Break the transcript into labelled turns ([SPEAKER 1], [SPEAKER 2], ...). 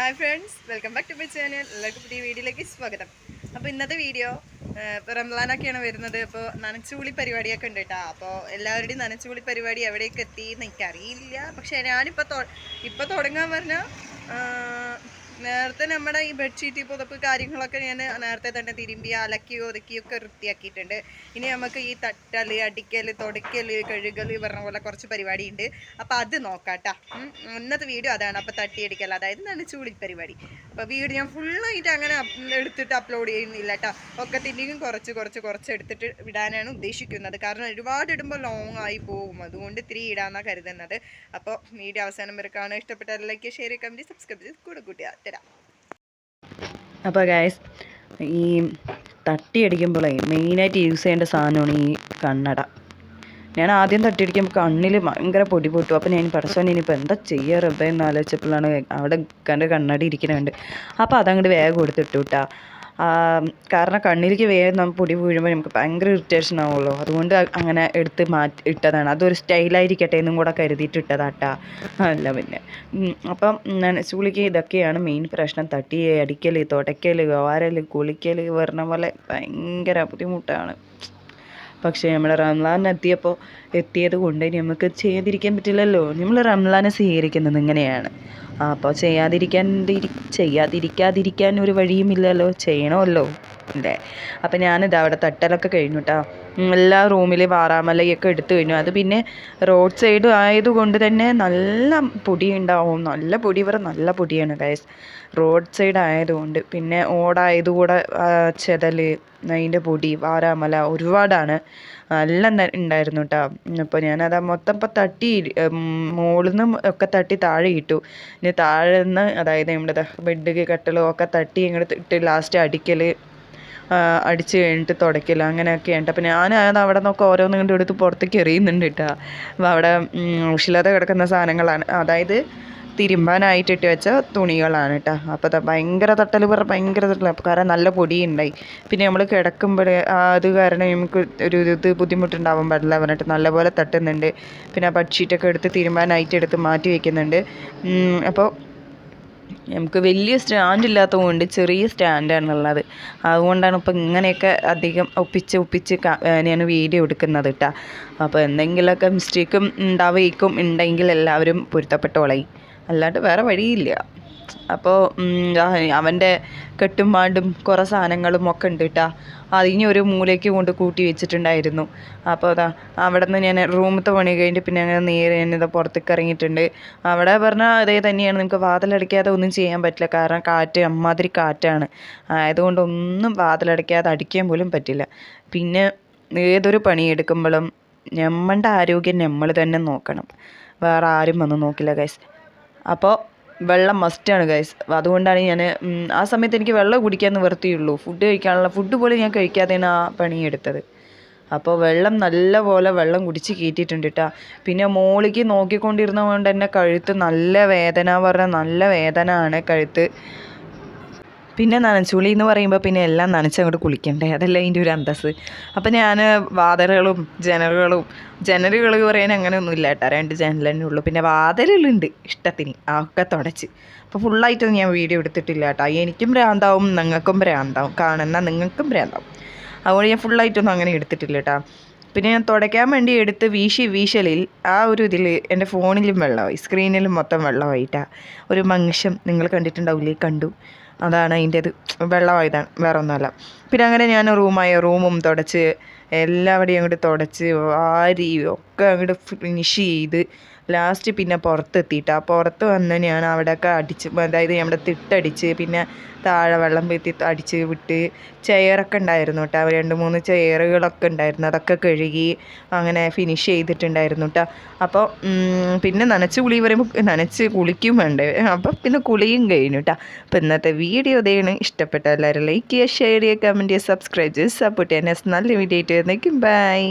[SPEAKER 1] Hi friends welcome back to my channel എല്ലാവർക്കും പുതിയ വീഡിയോയിലേക്ക് സ്വാഗതം. അപ്പോൾ ഇന്നത്തെ വീഡിയോ ഇപ്പോൾ റംലാനൊക്കെയാണ് വരുന്നത്. അപ്പോൾ നനച്ചുകൂളി പരിപാടിയൊക്കെ ഉണ്ട് കേട്ടോ അപ്പോൾ എല്ലാവരുടെയും നനച്ചുകൂളി പരിപാടി എവിടേക്ക് എത്തി എന്ന് എനിക്കറിയില്ല. പക്ഷേ ഞാനിപ്പോൾ ഇപ്പോൾ തുടങ്ങാൻ പറഞ്ഞാൽ നേരത്തെ നമ്മുടെ ഈ ബെഡ്ഷീറ്റ് പുതപ്പ് കാര്യങ്ങളൊക്കെ ഞാൻ നേരത്തെ തന്നെ തിരുമ്പി അലക്കി ഒതുക്കിയൊക്കെ വൃത്തിയാക്കിയിട്ടുണ്ട്. ഇനി നമുക്ക് ഈ തട്ടൽ അടിക്കൽ തുടയ്ക്കൽ കഴുകൽ പറഞ്ഞ പോലെ കുറച്ച് പരിപാടി ഉണ്ട് അപ്പോൾ അത് നോക്കാട്ടാ. ഇന്നത്തെ വീഡിയോ അതാണ്. അപ്പോൾ തട്ടിയടിക്കൽ അതായത് നല്ല ചൂളി പരിപാടി. അപ്പോൾ വീഡിയോ ഞാൻ ഫുള്ളായിട്ട് അങ്ങനെ എടുത്തിട്ട് അപ്ലോഡ് ചെയ്യുന്നില്ല കേട്ടോ ഒക്കെ തിരികും കുറച്ച് കുറച്ച് കുറച്ച് എടുത്തിട്ട് വിടാനാണ് ഉദ്ദേശിക്കുന്നത്. കാരണം ഒരുപാട് ഇടുമ്പോൾ ലോങ് ആയി പോകും. അതുകൊണ്ട് ഇത്തിരി ഇടാന്നാണ് കരുതുന്നത്. അപ്പോൾ വീഡിയോ അവസാനം വരെ കാണാൻ ഇഷ്ടപ്പെട്ട ലൈക്ക് ഷെയർ കമന്റ് സബ്സ്ക്രൈബ് ചെയ്ത് കൂടെ കൂട്ടിയാ തരാം.
[SPEAKER 2] അപ്പോൾ ഗായസ് ഈ തട്ടിയടിക്കുമ്പോഴേ മെയിനായിട്ട് യൂസ് ചെയ്യേണ്ട സാധനമാണ് ഈ കണ്ണട. ഞാൻ ആദ്യം തട്ടിയടിക്കുമ്പോൾ കണ്ണിൽ ഭയങ്കര പൊടി പൊട്ടു. അപ്പോൾ ഞാൻ പഠിച്ചോൻ ഇനിയിപ്പോൾ എന്താ ചെയ്യുക റബ്ബേ എന്ന് ആലോചിച്ചപ്പോഴാണ് അവിടെ കണ്ട് കണ്ണടി ഇരിക്കുന്നുണ്ട് അപ്പോൾ അതങ്ങോട്ട് വേഗം കൊടുത്തിട്ടു കേട്ടാ കാരണം കണ്ണിലേക്ക് വേഗം പൊടി വീഴുമ്പോൾ നമുക്ക് ഭയങ്കര ഇറിറ്റേഷൻ ആവുമല്ലോ. അതുകൊണ്ട് അങ്ങനെ എടുത്ത് മാറ്റി ഇട്ടതാണ്. അതൊരു സ്റ്റൈലായിരിക്കട്ടെ എന്നും കൂടെ കരുതിയിട്ട് ഇട്ടതാട്ടാ. അല്ല പിന്നെ. അപ്പം നനച്ചുകുളിക്ക് ഇതൊക്കെയാണ് മെയിൻ പ്രശ്നം. തട്ടി അടിക്കൽ തുടയ്ക്കൽ വാരൽ കുളിക്കൽ പറഞ്ഞ പോലെ ഭയങ്കര ബുദ്ധിമുട്ടാണ്. പക്ഷേ നമ്മൾ റംലാൻ എത്തിയപ്പോൾ എത്തിയത് കൊണ്ട് നമുക്ക് ചെയ്യാതിരിക്കാൻ പറ്റില്ലല്ലോ. നമ്മൾ റംലാനെ സ്വീകരിക്കുന്നത് ഇങ്ങനെയാണ്. അപ്പോൾ ചെയ്യാതിരിക്കാൻ ചെയ്യാതിരിക്കാതിരിക്കാൻ ഒരു വഴിയുമില്ലല്ലോ. ചെയ്യണമല്ലോ. അല്ലേ അപ്പം ഞാനിത് അവിടെ തട്ടലൊക്കെ കഴിഞ്ഞു കേട്ടോ എല്ലാ റൂമിൽ വാറാമലയൊക്കെ എടുത്തു കഴിഞ്ഞു. അത് പിന്നെ റോഡ് സൈഡ് ആയതുകൊണ്ട് തന്നെ നല്ല പൊടി ഉണ്ടാവും നല്ല പൊടി വരെ നല്ല പൊടിയാണ് ഗൈസ് റോഡ് സൈഡ് ആയതുകൊണ്ട്. പിന്നെ ഓടായതുകൂടെ ചെതൽ അതിന്റെ പൊടി വാരാമല ഒരുപാടാണ്. നല്ല ഉണ്ടായിരുന്നു കേട്ടോ അപ്പോൾ ഞാനത് മൊത്തം ഇപ്പം തട്ടി മുകളിൽ നിന്നും ഒക്കെ തട്ടി താഴെ ഇട്ടു. ഇനി താഴെ നിന്ന് അതായത് നമ്മുടെ ബെഡ് കട്ടലും ഒക്കെ തട്ടി ഇങ്ങോട്ട് ഇട്ട് ലാസ്റ്റ് അടിക്കൽ അടിച്ച് കഴിഞ്ഞിട്ട് തുടയ്ക്കൽ അങ്ങനെയൊക്കെയാണ് അപ്പം ഞാൻ അത് അവിടെ നിന്നൊക്കെ ഓരോന്നും കണ്ട് എടുത്ത് പുറത്തേക്ക് എറിയുന്നുണ്ട് കേട്ടോ. അപ്പോൾ അവിടെ ഉഷിലത കിടക്കുന്ന സാധനങ്ങളാണ്. അതായത് തിരുമ്പാനായിട്ട് ഇട്ട് വെച്ച തുണികളാണ് കേട്ടോ. അപ്പോൾ ഭയങ്കര തട്ടൽ പറ ഭയങ്കര തട്ടൽ അപ്പോൾ കാരണം നല്ല പൊടിയുണ്ടായി. പിന്നെ നമ്മൾ കിടക്കുമ്പോൾ അത് കാരണം നമുക്ക് ഒരു ഇത് ബുദ്ധിമുട്ടുണ്ടാവാൻ പാടില്ല പറഞ്ഞിട്ട് നല്ലപോലെ തട്ടുന്നുണ്ട്. പിന്നെ ആ ബെഡ്ഷീറ്റൊക്കെ എടുത്ത് തിരുമ്പാനായിട്ട് എടുത്ത് മാറ്റി വയ്ക്കുന്നുണ്ട് അപ്പോൾ നമുക്ക് വലിയ സ്റ്റാൻഡ് ഇല്ലാത്തതുകൊണ്ട് ചെറിയ സ്റ്റാൻഡാണുള്ളത് അതുകൊണ്ടാണ് ഇപ്പം ഇങ്ങനെയൊക്കെ അധികം ഒപ്പിച്ച് ഒപ്പിച്ച് ഞാൻ വീഡിയോ എടുക്കുന്നത് കേട്ടോ അപ്പോൾ എന്തെങ്കിലുമൊക്കെ മിസ്റ്റേക്കും ഉണ്ടാവുകയും ഉണ്ടെങ്കിൽ എല്ലാവരും പൊരുത്തപ്പെട്ടോളായി. അല്ലാണ്ട് വേറെ വഴിയില്ല. അപ്പോൾ അവന്റെ കെട്ടും പാണ്ടും കുറേ സാധനങ്ങളും ഒക്കെ ഉണ്ട് കേട്ടോ അതിനി ഒരു മൂലയ്ക്ക് കൊണ്ട് കൂട്ടി വെച്ചിട്ടുണ്ടായിരുന്നു. അപ്പോൾ അതാ അവിടെ നിന്ന് ഞാൻ റൂമത്തെ പണി കഴിഞ്ഞിട്ട് പിന്നെ അങ്ങനെ നേരെ ഞാനിത് പുറത്തേക്ക് ഇറങ്ങിയിട്ടുണ്ട്. അവിടെ പറഞ്ഞാൽ അതേ തന്നെയാണ്. നമുക്ക് വാതിലടയ്ക്കാതെ ഒന്നും ചെയ്യാൻ പറ്റില്ല. കാരണം കാറ്റ് അമ്മാതിരി കാറ്റാണ്. ആയതുകൊണ്ട് ഒന്നും വാതിലടയ്ക്കാതെ അടിക്കാൻ പോലും പറ്റില്ല. പിന്നെ ഏതൊരു പണി എടുക്കുമ്പോഴും നമ്മളുടെ ആരോഗ്യം നമ്മൾ തന്നെ നോക്കണം. വേറെ ആരും വന്ന് നോക്കില്ല ഗൈസ് അപ്പോൾ വെള്ളം മസ്റ്റാണ് ഗൈസ് അതുകൊണ്ടാണ് ഞാൻ ആ സമയത്ത് എനിക്ക് വെള്ളം കുടിക്കാൻ നിവർത്തിയുള്ളൂ ഫുഡ് കഴിക്കാനുള്ള ഫുഡ് പോലും ഞാൻ കഴിക്കാതെയാണ് ആ പണിയെടുത്തത്. അപ്പോൾ വെള്ളം നല്ലപോലെ വെള്ളം കുടിച്ച് കയറ്റിയിട്ടുണ്ട് കേട്ടോ പിന്നെ മോളിക്ക് നോക്കിക്കൊണ്ടിരുന്നതുകൊണ്ട് തന്നെ കഴുത്ത് നല്ല വേദന പറഞ്ഞാൽ നല്ല വേദന ആണ് കഴുത്ത്. പിന്നെ നനച്ചുളി എന്ന് പറയുമ്പോൾ പിന്നെ എല്ലാം നനച്ചങ്ങോട്ട് കുളിക്കണ്ടേ? അതല്ല അതിന്റെ ഒരു അന്തസ് അപ്പം ഞാൻ വാതിലുകളും ജനലുകളും ജനലുകൾ പറയാൻ അങ്ങനെയൊന്നും ഇല്ല കേട്ടോ. രണ്ട് ജനൽ തന്നെ ഉള്ളൂ. പിന്നെ വാതിലുകളുണ്ട് ഇഷ്ടത്തിന്. ഒക്കെ തുടച്ച്. അപ്പോൾ ഫുള്ളായിട്ടൊന്നും ഞാൻ വീഡിയോ എടുത്തിട്ടില്ല കേട്ടോ. എനിക്കും ഭ്രാന്താവും നിങ്ങൾക്കും ഭ്രാന്താവും. കാണുന്ന നിങ്ങൾക്കും ഭ്രാന്താവും. അതുകൊണ്ട് ഞാൻ ഫുള്ളായിട്ടൊന്നും അങ്ങനെ എടുത്തിട്ടില്ല കേട്ടോ. പിന്നെ ഞാൻ തുടയ്ക്കാൻ വേണ്ടി എടുത്ത് വീശി വീശലിൽ ആ ഒരു ഇതിൽ എന്റെ ഫോണിലും വെള്ളമായി. സ്ക്രീനിലും മൊത്തം വെള്ളമായിട്ടാണ് ഒരു മനുഷ്യം നിങ്ങൾ കണ്ടിട്ടുണ്ടാവില്ലേ? കണ്ടു. അതാണ് അതിന്റെ ഇത് വെള്ളമായതാണ്. വേറെ ഒന്നുമല്ല പിന്നെ അങ്ങനെ ഞാൻ റൂമായ റൂമും തുടച്ച് എല്ലാവിടെയും അങ്ങോട്ട് തുടച്ച് വാരി ഒക്കെ അങ്ങോട്ട് ഫിനിഷ് ചെയ്ത് ലാസ്റ്റ് പിന്നെ പുറത്തെത്തിയിട്ട് ആ പുറത്ത് വന്ന് ഞാൻ അവിടെയൊക്കെ അടിച്ച് അതായത് നമ്മുടെ തിട്ടടിച്ച് പിന്നെ താഴെ വെള്ളം പെത്തി അടിച്ച് വിട്ട് ചെയറൊക്കെ ഉണ്ടായിരുന്നു കേട്ടോ രണ്ട് മൂന്ന് ചെയറുകളൊക്കെ ഉണ്ടായിരുന്നു അതൊക്കെ കഴുകി അങ്ങനെ ഫിനിഷ് ചെയ്തിട്ടുണ്ടായിരുന്നു കേട്ടോ അപ്പോൾ പിന്നെ നനച്ച് കുളി പറയുമ്പോൾ നനച്ച് കുളിക്കും വേണ്ടേ. അപ്പോൾ പിന്നെ കുളിയും കഴിഞ്ഞു കേട്ടോ അപ്പോൾ ഇന്നത്തെ വീഡിയോ ഇതാണ്. ഇഷ്ടപ്പെട്ട എല്ലാവരും ലൈക്ക് ചെയ്യുക ഷെയർ ചെയ്യുക കമന്റ് ചെയ്യുക സബ്സ്ക്രൈബ് ചെയ്യുക. സപ്പോർട്ട് ചെയ്യാൻ നല്ല വീഡിയോ ആയിട്ട് വരുന്നേക്കും ബൈ